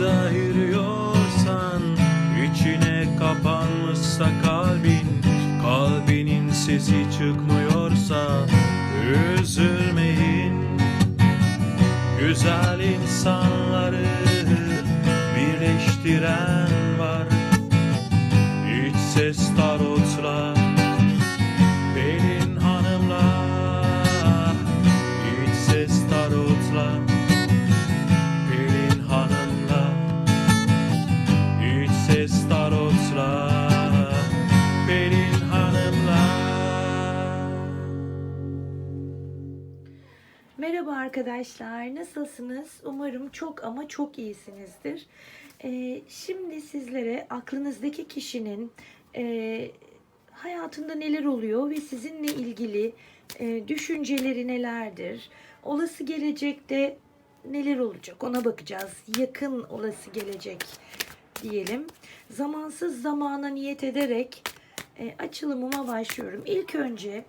ayırıyorsan içine kapanmışsa kalbin Kalbinin sesi çıkmıyorsa Üzülmeyin. Güzel insanları birleştiren arkadaşlar, nasılsınız? Umarım çok ama çok iyisinizdir. Ee, şimdi sizlere aklınızdaki kişinin e, hayatında neler oluyor ve sizinle ilgili e, düşünceleri nelerdir? Olası gelecekte neler olacak ona bakacağız. Yakın olası gelecek diyelim. Zamansız zamana niyet ederek e, açılımıma başlıyorum. İlk önce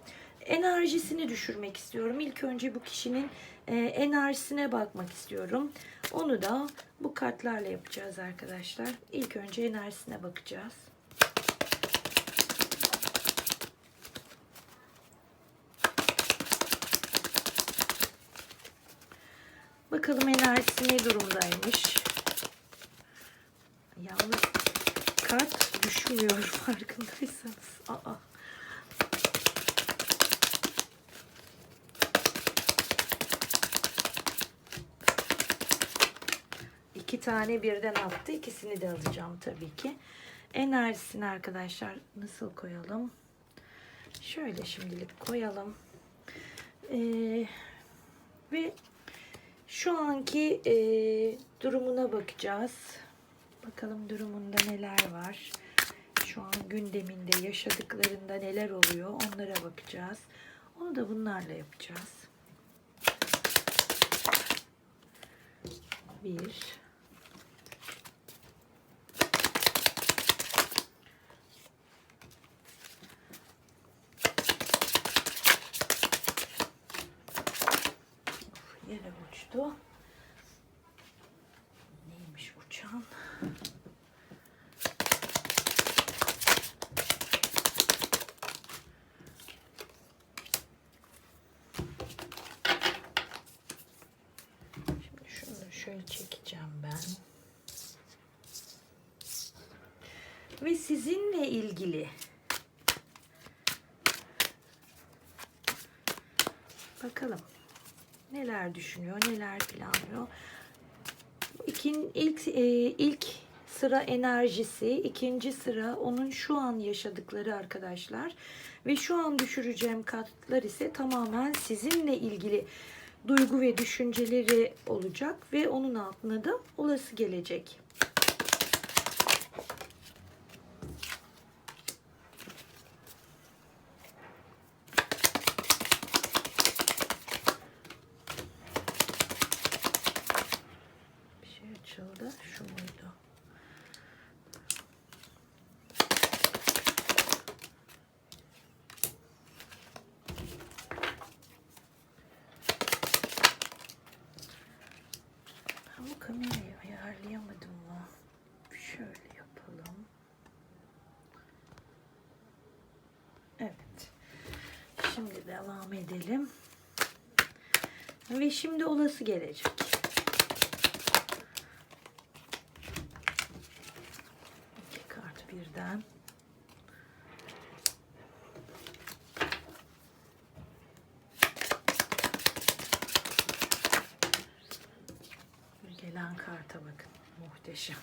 enerjisini düşürmek istiyorum. İlk önce bu kişinin e, enerjisine bakmak istiyorum. Onu da bu kartlarla yapacağız arkadaşlar. İlk önce enerjisine bakacağız. Bakalım enerjisi ne durumdaymış. Yalnız kart düşmüyor farkındaysanız. Aa. İki tane birden attı. İkisini de alacağım tabii ki. Enerjisini arkadaşlar nasıl koyalım? Şöyle şimdilik koyalım. Ee, ve şu anki e, durumuna bakacağız. Bakalım durumunda neler var. Şu an gündeminde yaşadıklarında neler oluyor onlara bakacağız. Onu da bunlarla yapacağız. Bir. Of, yere uçtu. Neymiş uçan? Şimdi şunu şöyle çekeceğim ben. Ve sizinle ilgili bakalım neler düşünüyor, neler planlıyor. İkin, ilk e, ilk sıra enerjisi, ikinci sıra onun şu an yaşadıkları arkadaşlar. Ve şu an düşüreceğim kartlar ise tamamen sizinle ilgili duygu ve düşünceleri olacak ve onun altına da olası gelecek. Bir şey açıldı. Şu muydu? Bu kamerayı ayarlayamadım mı? Şöyle yapalım. Evet. Şimdi devam edelim. Ve şimdi olası gelecek. İki kart birden. Gelen karta bakın. Muhteşem.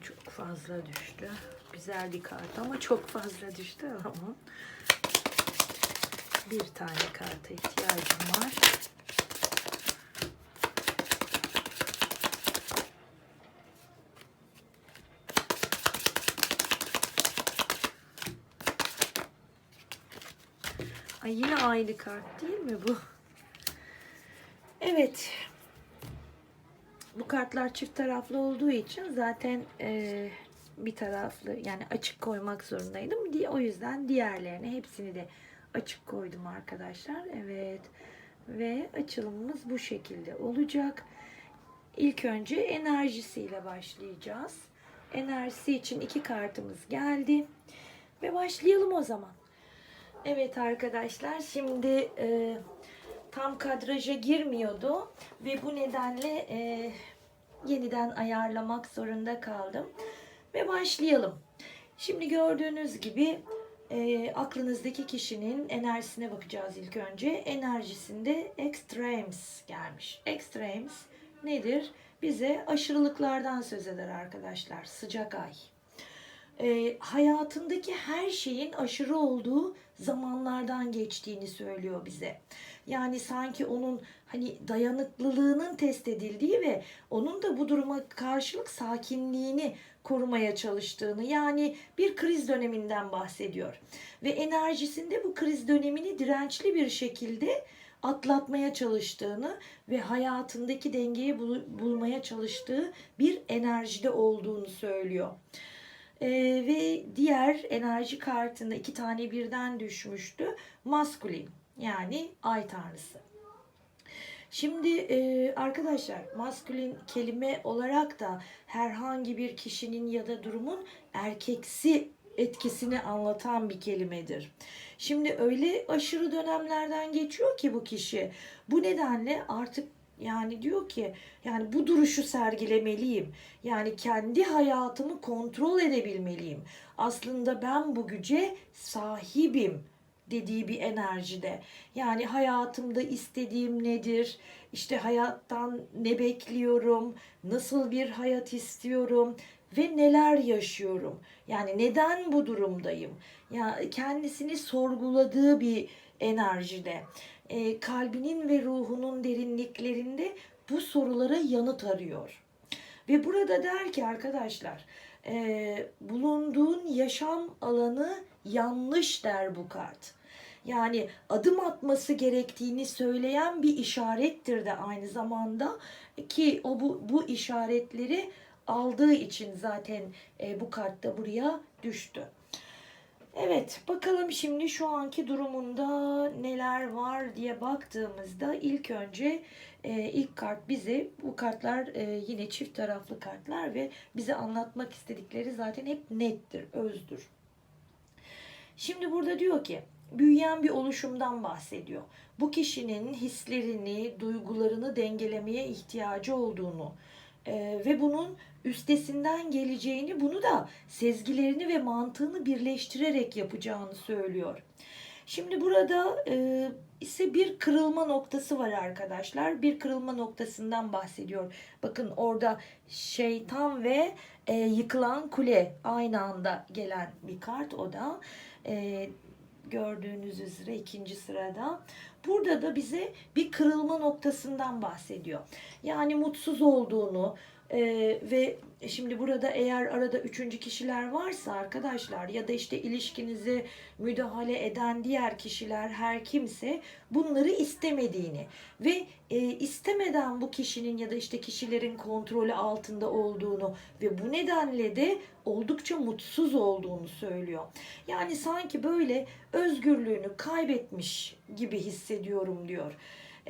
Çok düştü. Güzel bir kart ama çok fazla düştü ama bir tane karta ihtiyacım var. Ay yine aynı kart değil mi bu? Evet. Bu kartlar çift taraflı olduğu için zaten e, bir taraflı yani açık koymak zorundaydım. Di- O yüzden diğerlerini hepsini de açık koydum arkadaşlar. Evet. Ve açılımımız bu şekilde olacak. İlk önce enerjisiyle başlayacağız. Enerjisi için iki kartımız geldi. Ve başlayalım o zaman. Evet arkadaşlar şimdi e, tam kadraja girmiyordu ve bu nedenle e, yeniden ayarlamak zorunda kaldım. Ve başlayalım. Şimdi gördüğünüz gibi e, aklınızdaki kişinin enerjisine bakacağız ilk önce. Enerjisinde extremes gelmiş. Extremes nedir? Bize aşırılıklardan söz eder arkadaşlar. Sıcak ay. E, hayatındaki her şeyin aşırı olduğu zamanlardan geçtiğini söylüyor bize. Yani sanki onun hani dayanıklılığının test edildiği ve onun da bu duruma karşılık sakinliğini korumaya çalıştığını yani bir kriz döneminden bahsediyor. Ve enerjisinde bu kriz dönemini dirençli bir şekilde atlatmaya çalıştığını ve hayatındaki dengeyi bul- bulmaya çalıştığı bir enerjide olduğunu söylüyor. Ee, ve diğer enerji kartında iki tane birden düşmüştü. Maskulin yani ay tanrısı. Şimdi e, arkadaşlar maskülin kelime olarak da herhangi bir kişinin ya da durumun erkeksi etkisini anlatan bir kelimedir. Şimdi öyle aşırı dönemlerden geçiyor ki bu kişi. Bu nedenle artık yani diyor ki yani bu duruşu sergilemeliyim. Yani kendi hayatımı kontrol edebilmeliyim. Aslında ben bu güce sahibim dediği bir enerjide. Yani hayatımda istediğim nedir? İşte hayattan ne bekliyorum? Nasıl bir hayat istiyorum? Ve neler yaşıyorum? Yani neden bu durumdayım? Ya kendisini sorguladığı bir enerjide. E, kalbinin ve ruhunun derinliklerinde bu sorulara yanıt arıyor. Ve burada der ki arkadaşlar, e, bulunduğun yaşam alanı yanlış der bu kart. Yani adım atması gerektiğini söyleyen bir işarettir de aynı zamanda ki o bu, bu işaretleri aldığı için zaten e, bu kart da buraya düştü. Evet bakalım şimdi şu anki durumunda neler var diye baktığımızda ilk önce e, ilk kart bize bu kartlar e, yine çift taraflı kartlar ve bize anlatmak istedikleri zaten hep nettir, özdür. Şimdi burada diyor ki büyüyen bir oluşumdan bahsediyor. Bu kişinin hislerini, duygularını dengelemeye ihtiyacı olduğunu e, ve bunun üstesinden geleceğini, bunu da sezgilerini ve mantığını birleştirerek yapacağını söylüyor. Şimdi burada e, ise bir kırılma noktası var arkadaşlar. Bir kırılma noktasından bahsediyor. Bakın orada şeytan ve e, yıkılan kule aynı anda gelen bir kart o da. E, gördüğünüz üzere ikinci sırada. Burada da bize bir kırılma noktasından bahsediyor. Yani mutsuz olduğunu e, ve şimdi burada eğer arada üçüncü kişiler varsa arkadaşlar ya da işte ilişkinize müdahale eden diğer kişiler her kimse bunları istemediğini ve e, istemeden bu kişinin ya da işte kişilerin kontrolü altında olduğunu ve bu nedenle de oldukça mutsuz olduğunu söylüyor. Yani sanki böyle özgürlüğünü kaybetmiş gibi hissediyorum diyor.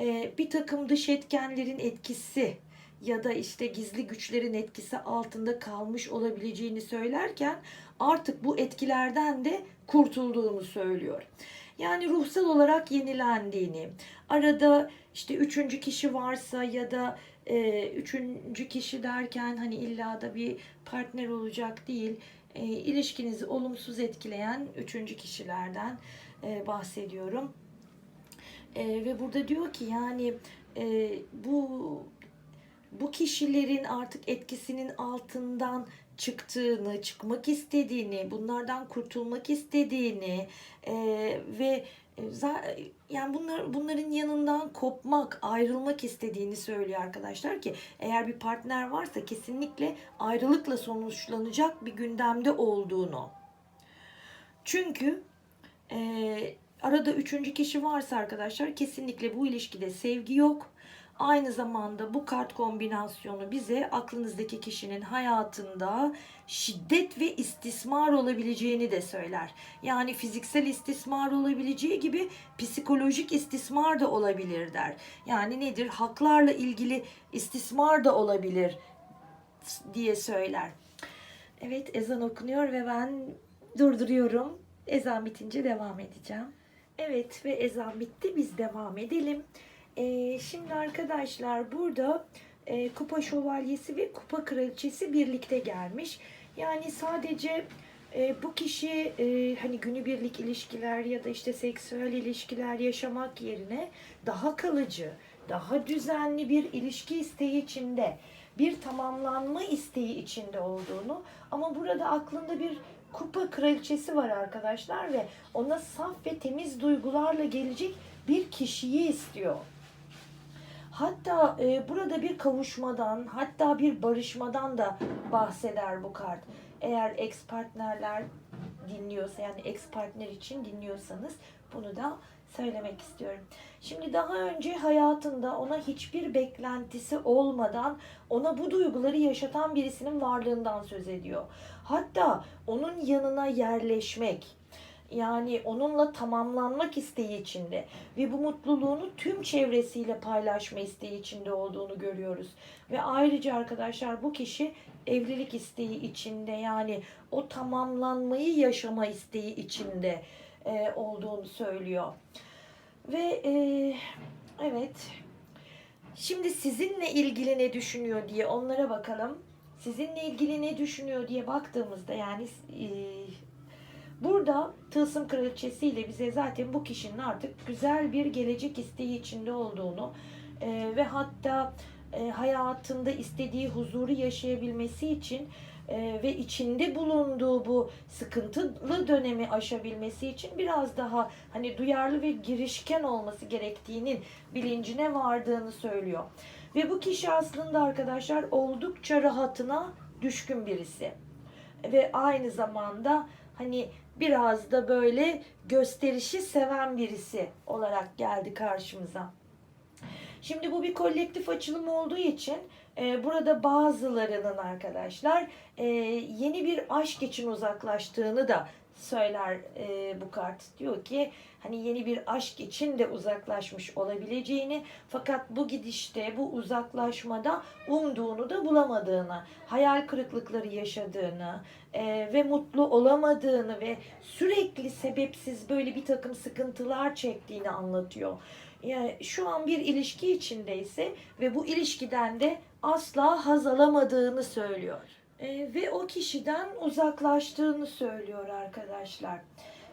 E, bir takım dış etkenlerin etkisi ya da işte gizli güçlerin etkisi altında kalmış olabileceğini söylerken artık bu etkilerden de kurtulduğunu söylüyor. Yani ruhsal olarak yenilendiğini, arada işte üçüncü kişi varsa ya da e, üçüncü kişi derken hani illa da bir partner olacak değil, e, ilişkinizi olumsuz etkileyen üçüncü kişilerden e, bahsediyorum. E, ve burada diyor ki yani e, bu bu kişilerin artık etkisinin altından çıktığını, çıkmak istediğini, bunlardan kurtulmak istediğini e, ve za- yani bunlar bunların yanından kopmak, ayrılmak istediğini söylüyor arkadaşlar ki eğer bir partner varsa kesinlikle ayrılıkla sonuçlanacak bir gündemde olduğunu. Çünkü e, arada üçüncü kişi varsa arkadaşlar kesinlikle bu ilişkide sevgi yok. Aynı zamanda bu kart kombinasyonu bize aklınızdaki kişinin hayatında şiddet ve istismar olabileceğini de söyler. Yani fiziksel istismar olabileceği gibi psikolojik istismar da olabilir der. Yani nedir? Haklarla ilgili istismar da olabilir diye söyler. Evet ezan okunuyor ve ben durduruyorum. Ezan bitince devam edeceğim. Evet ve ezan bitti biz devam edelim. Ee, şimdi arkadaşlar burada e, kupa şövalyesi ve kupa kraliçesi birlikte gelmiş. Yani sadece e, bu kişi e, hani günübirlik ilişkiler ya da işte seksüel ilişkiler yaşamak yerine daha kalıcı, daha düzenli bir ilişki isteği içinde, bir tamamlanma isteği içinde olduğunu ama burada aklında bir kupa kraliçesi var arkadaşlar ve ona saf ve temiz duygularla gelecek bir kişiyi istiyor. Hatta e, burada bir kavuşmadan, hatta bir barışmadan da bahseder bu kart. Eğer ex partnerler dinliyorsa yani ex partner için dinliyorsanız bunu da söylemek istiyorum. Şimdi daha önce hayatında ona hiçbir beklentisi olmadan ona bu duyguları yaşatan birisinin varlığından söz ediyor. Hatta onun yanına yerleşmek, yani onunla tamamlanmak isteği içinde ve bu mutluluğunu tüm çevresiyle paylaşma isteği içinde olduğunu görüyoruz. Ve ayrıca arkadaşlar bu kişi evlilik isteği içinde yani o tamamlanmayı yaşama isteği içinde e, olduğunu söylüyor. Ve e, evet şimdi sizinle ilgili ne düşünüyor diye onlara bakalım. Sizinle ilgili ne düşünüyor diye baktığımızda yani e, Burada Tılsım Kraliçesi ile bize zaten bu kişinin artık güzel bir gelecek isteği içinde olduğunu e, ve hatta e, hayatında istediği huzuru yaşayabilmesi için e, ve içinde bulunduğu bu sıkıntılı dönemi aşabilmesi için biraz daha hani duyarlı ve girişken olması gerektiğinin bilincine vardığını söylüyor. Ve bu kişi aslında arkadaşlar oldukça rahatına düşkün birisi. Ve aynı zamanda hani biraz da böyle gösterişi seven birisi olarak geldi karşımıza. Şimdi bu bir kolektif açılım olduğu için e, burada bazılarının arkadaşlar e, yeni bir aşk için uzaklaştığını da söyler e, bu kart. Diyor ki hani yeni bir aşk için de uzaklaşmış olabileceğini fakat bu gidişte bu uzaklaşmada umduğunu da bulamadığını, hayal kırıklıkları yaşadığını e, ve mutlu olamadığını ve sürekli sebepsiz böyle bir takım sıkıntılar çektiğini anlatıyor. Yani şu an bir ilişki içindeyse ve bu ilişkiden de asla haz alamadığını söylüyor. E, ve o kişiden uzaklaştığını söylüyor arkadaşlar.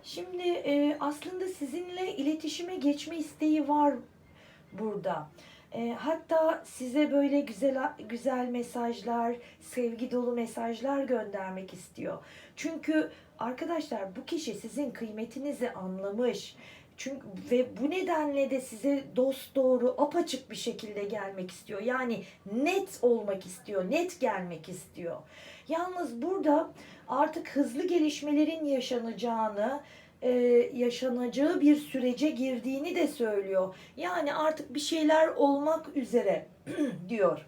Şimdi e, aslında sizinle iletişime geçme isteği var burada. E, hatta size böyle güzel güzel mesajlar, sevgi dolu mesajlar göndermek istiyor. Çünkü arkadaşlar bu kişi sizin kıymetinizi anlamış. Çünkü ve bu nedenle de size dost doğru apaçık bir şekilde gelmek istiyor. Yani net olmak istiyor, net gelmek istiyor. Yalnız burada artık hızlı gelişmelerin yaşanacağını, e, yaşanacağı bir sürece girdiğini de söylüyor. Yani artık bir şeyler olmak üzere diyor.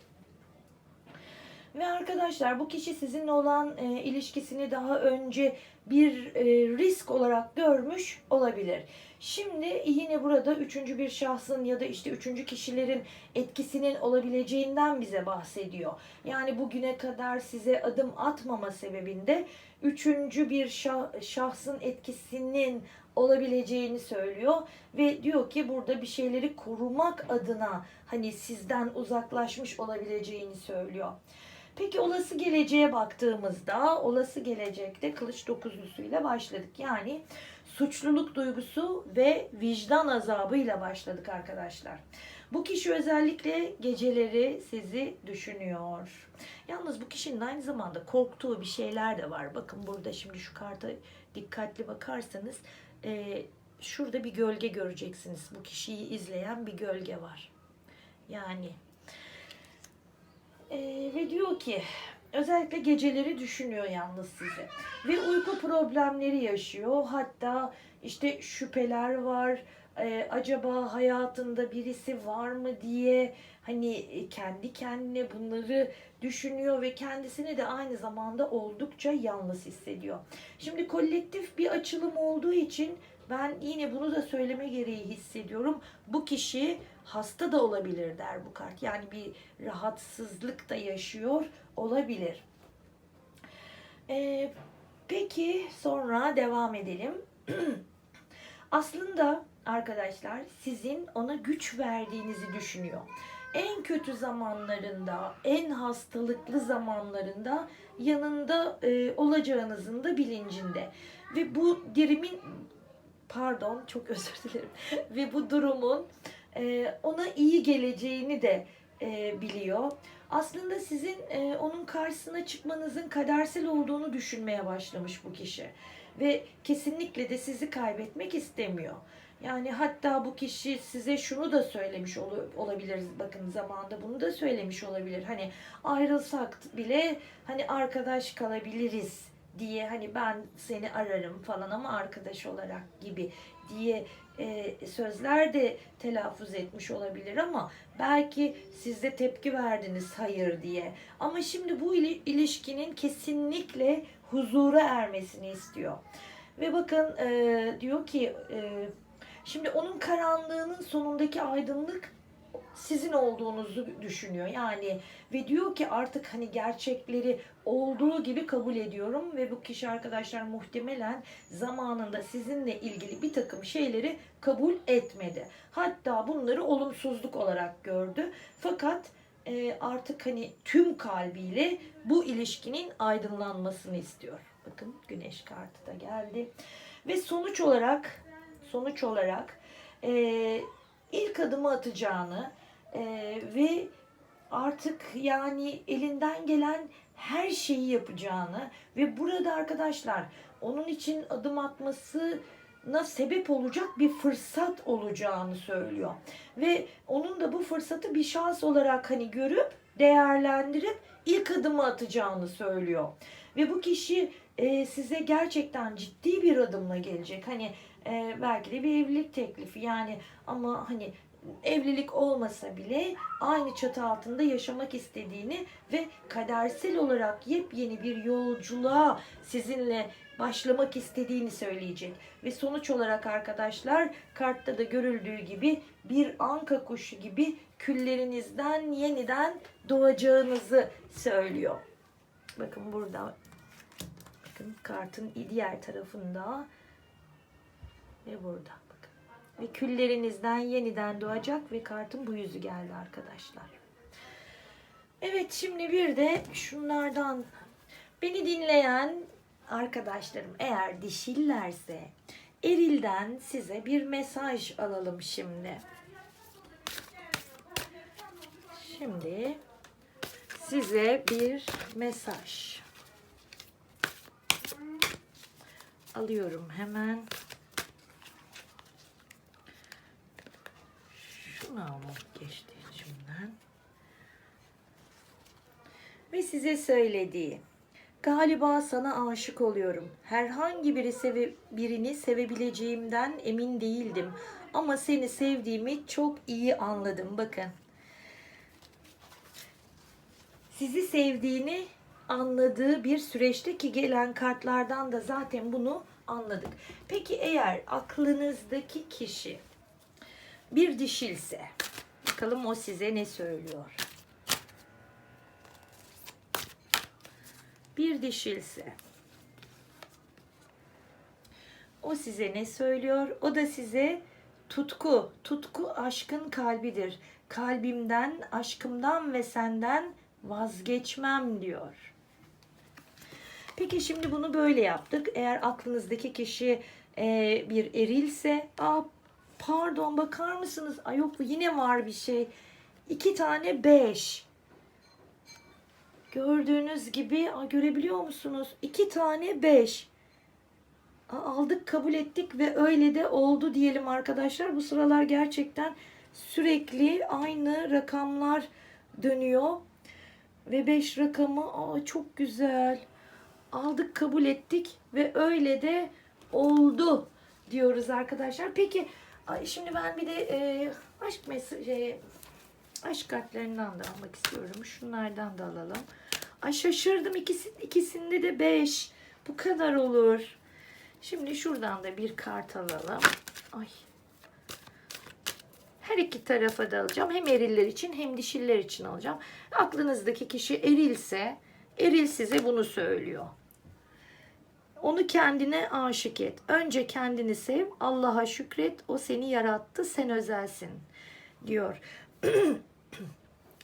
Ve arkadaşlar bu kişi sizinle olan e, ilişkisini daha önce bir e, risk olarak görmüş olabilir. Şimdi yine burada üçüncü bir şahsın ya da işte üçüncü kişilerin etkisinin olabileceğinden bize bahsediyor. Yani bugüne kadar size adım atmama sebebinde üçüncü bir şah, şahsın etkisinin olabileceğini söylüyor ve diyor ki burada bir şeyleri korumak adına hani sizden uzaklaşmış olabileceğini söylüyor. Peki olası geleceğe baktığımızda olası gelecekte kılıç dokuzlusuyla başladık. Yani suçluluk duygusu ve vicdan azabıyla başladık arkadaşlar. Bu kişi özellikle geceleri sizi düşünüyor. Yalnız bu kişinin aynı zamanda korktuğu bir şeyler de var. Bakın burada şimdi şu karta dikkatli bakarsanız e, şurada bir gölge göreceksiniz. Bu kişiyi izleyen bir gölge var. Yani e, ve diyor ki özellikle geceleri düşünüyor yalnız sizi. Ve uyku problemleri yaşıyor. Hatta işte şüpheler var. e, acaba hayatında birisi var mı diye hani e, kendi kendine bunları düşünüyor ve kendisini de aynı zamanda oldukça yalnız hissediyor. Şimdi kolektif bir açılım olduğu için ben yine bunu da söyleme gereği hissediyorum. Bu kişi hasta da olabilir der bu kart. Yani bir rahatsızlık da yaşıyor olabilir. Ee, peki sonra devam edelim. Aslında arkadaşlar sizin ona güç verdiğinizi düşünüyor. En kötü zamanlarında, en hastalıklı zamanlarında yanında e, olacağınızın da bilincinde. Ve bu dirimin pardon çok özür dilerim. Ve bu durumun e, ona iyi geleceğini de e, biliyor. Aslında sizin e, onun karşısına çıkmanızın kadersel olduğunu düşünmeye başlamış bu kişi. Ve kesinlikle de sizi kaybetmek istemiyor. Yani hatta bu kişi size şunu da söylemiş ol- olabilir. Bakın zamanında bunu da söylemiş olabilir. Hani ayrılsak bile hani arkadaş kalabiliriz diye hani ben seni ararım falan ama arkadaş olarak gibi diye e, sözler de telaffuz etmiş olabilir ama belki siz de tepki verdiniz hayır diye. Ama şimdi bu ili- ilişkinin kesinlikle huzura ermesini istiyor. Ve bakın e, diyor ki e, şimdi onun karanlığının sonundaki aydınlık sizin olduğunuzu düşünüyor. Yani ve diyor ki artık hani gerçekleri olduğu gibi kabul ediyorum ve bu kişi arkadaşlar muhtemelen zamanında sizinle ilgili bir takım şeyleri kabul etmedi. Hatta bunları olumsuzluk olarak gördü. Fakat e, artık hani tüm kalbiyle bu ilişkinin aydınlanmasını istiyor. Bakın güneş kartı da geldi. Ve sonuç olarak sonuç olarak e, ilk adımı atacağını e, ve artık yani elinden gelen her şeyi yapacağını ve burada arkadaşlar onun için adım atmasına sebep olacak bir fırsat olacağını söylüyor. Ve onun da bu fırsatı bir şans olarak hani görüp değerlendirip ilk adımı atacağını söylüyor. Ve bu kişi e, size gerçekten ciddi bir adımla gelecek. Hani e, belki de bir evlilik teklifi yani ama hani evlilik olmasa bile aynı çatı altında yaşamak istediğini ve kadersel olarak yepyeni bir yolculuğa sizinle başlamak istediğini söyleyecek. Ve sonuç olarak arkadaşlar kartta da görüldüğü gibi bir anka kuşu gibi küllerinizden yeniden doğacağınızı söylüyor. Bakın burada bakın kartın diğer tarafında ve burada. Ve küllerinizden yeniden doğacak ve kartın bu yüzü geldi arkadaşlar. Evet şimdi bir de şunlardan beni dinleyen arkadaşlarım eğer dişillerse erilden size bir mesaj alalım şimdi. Şimdi size bir mesaj alıyorum hemen. Almak geçti içimden. Ve size söylediği. Galiba sana aşık oluyorum. Herhangi biri seve, birini sevebileceğimden emin değildim. Ama seni sevdiğimi çok iyi anladım. Bakın. Sizi sevdiğini anladığı bir süreçte ki gelen kartlardan da zaten bunu anladık. Peki eğer aklınızdaki kişi bir dişilse bakalım o size ne söylüyor? Bir dişilse o size ne söylüyor? O da size tutku, tutku aşkın kalbidir. Kalbimden, aşkımdan ve senden vazgeçmem diyor. Peki şimdi bunu böyle yaptık. Eğer aklınızdaki kişi e, bir erilse, aa, pardon bakar mısınız? Ay yok yine var bir şey. İki tane beş. Gördüğünüz gibi aa, görebiliyor musunuz? İki tane beş. Aa, aldık kabul ettik ve öyle de oldu diyelim arkadaşlar. Bu sıralar gerçekten sürekli aynı rakamlar dönüyor. Ve 5 rakamı aa, çok güzel. Aldık kabul ettik ve öyle de oldu diyoruz arkadaşlar. Peki Ay, şimdi ben bir de e, aşk mesajı aşk kartlarından da almak istiyorum. Şunlardan da alalım. Ay şaşırdım ikisi, ikisinde de 5. Bu kadar olur. Şimdi şuradan da bir kart alalım. Ay. Her iki tarafa da alacağım. Hem eriller için hem dişiller için alacağım. Aklınızdaki kişi erilse eril size bunu söylüyor. Onu kendine aşık et. Önce kendini sev, Allah'a şükret. O seni yarattı, sen özelsin diyor.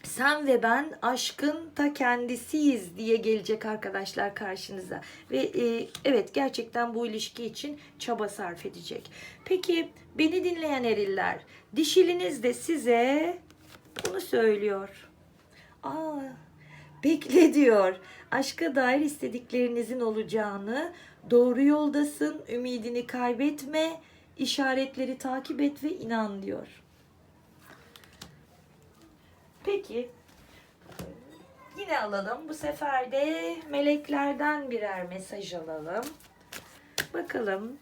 Sen ve ben aşkın ta kendisiyiz diye gelecek arkadaşlar karşınıza. Ve e, evet gerçekten bu ilişki için çaba sarf edecek. Peki beni dinleyen eriller, dişiliniz de size bunu söylüyor. Aa, bekle diyor. Aşka dair istediklerinizin olacağını, doğru yoldasın, ümidini kaybetme, işaretleri takip et ve inan diyor. Peki. Yine alalım. Bu sefer de meleklerden birer mesaj alalım. Bakalım.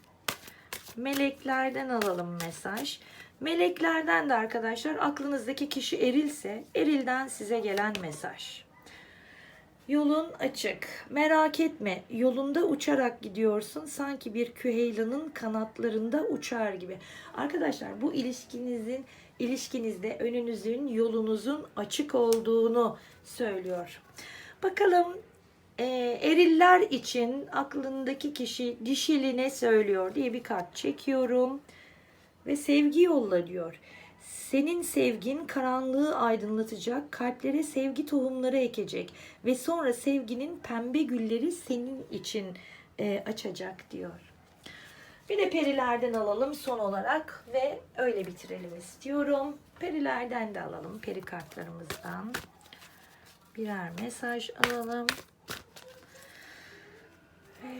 Meleklerden alalım mesaj. Meleklerden de arkadaşlar aklınızdaki kişi erilse erilden size gelen mesaj. Yolun açık. Merak etme. Yolunda uçarak gidiyorsun. Sanki bir küheylanın kanatlarında uçar gibi. Arkadaşlar bu ilişkinizin ilişkinizde önünüzün, yolunuzun açık olduğunu söylüyor. Bakalım e, eriller için aklındaki kişi dişili ne söylüyor diye bir kart çekiyorum. Ve sevgi yolla diyor. Senin sevgin karanlığı aydınlatacak, kalplere sevgi tohumları ekecek ve sonra sevginin pembe gülleri senin için e, açacak diyor. Bir de perilerden alalım son olarak ve öyle bitirelim istiyorum. Perilerden de alalım, peri kartlarımızdan. Birer mesaj alalım.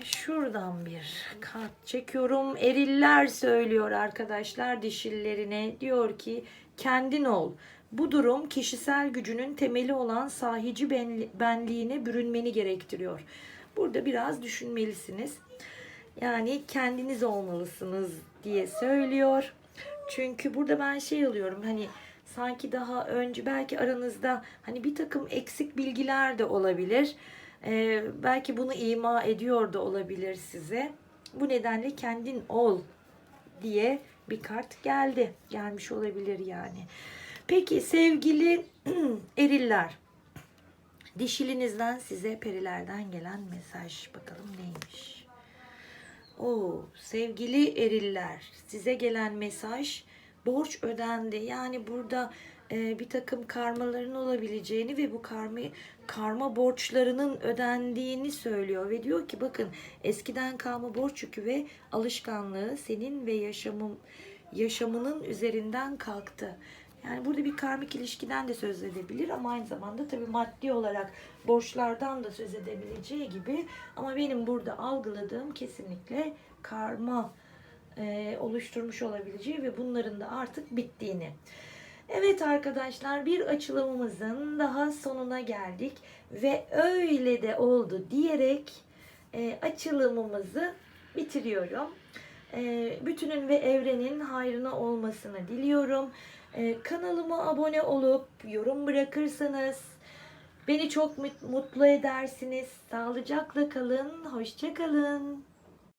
Şuradan bir kart çekiyorum. Eriller söylüyor arkadaşlar dişillerine. Diyor ki kendin ol. Bu durum kişisel gücünün temeli olan sahici benli- benliğine bürünmeni gerektiriyor. Burada biraz düşünmelisiniz. Yani kendiniz olmalısınız diye söylüyor. Çünkü burada ben şey alıyorum hani sanki daha önce belki aranızda hani bir takım eksik bilgiler de olabilir. Ee, belki bunu ima ediyor da olabilir size. Bu nedenle kendin ol diye bir kart geldi. Gelmiş olabilir yani. Peki sevgili eriller. Dişilinizden size perilerden gelen mesaj bakalım neymiş? Oo, sevgili eriller, size gelen mesaj borç ödendi. Yani burada e, bir takım karmaların olabileceğini ve bu karma karma borçlarının ödendiğini söylüyor ve diyor ki bakın eskiden kalma borç yükü ve alışkanlığı senin ve yaşamın yaşamının üzerinden kalktı. Yani burada bir karmik ilişkiden de söz edebilir ama aynı zamanda tabii maddi olarak borçlardan da söz edebileceği gibi ama benim burada algıladığım kesinlikle karma e, oluşturmuş olabileceği ve bunların da artık bittiğini. Evet arkadaşlar bir açılımımızın daha sonuna geldik ve öyle de oldu diyerek e, açılımımızı bitiriyorum. E, bütünün ve evrenin hayrına olmasını diliyorum. E, kanalıma abone olup yorum bırakırsanız beni çok mut- mutlu edersiniz. Sağlıcakla kalın, hoşça kalın.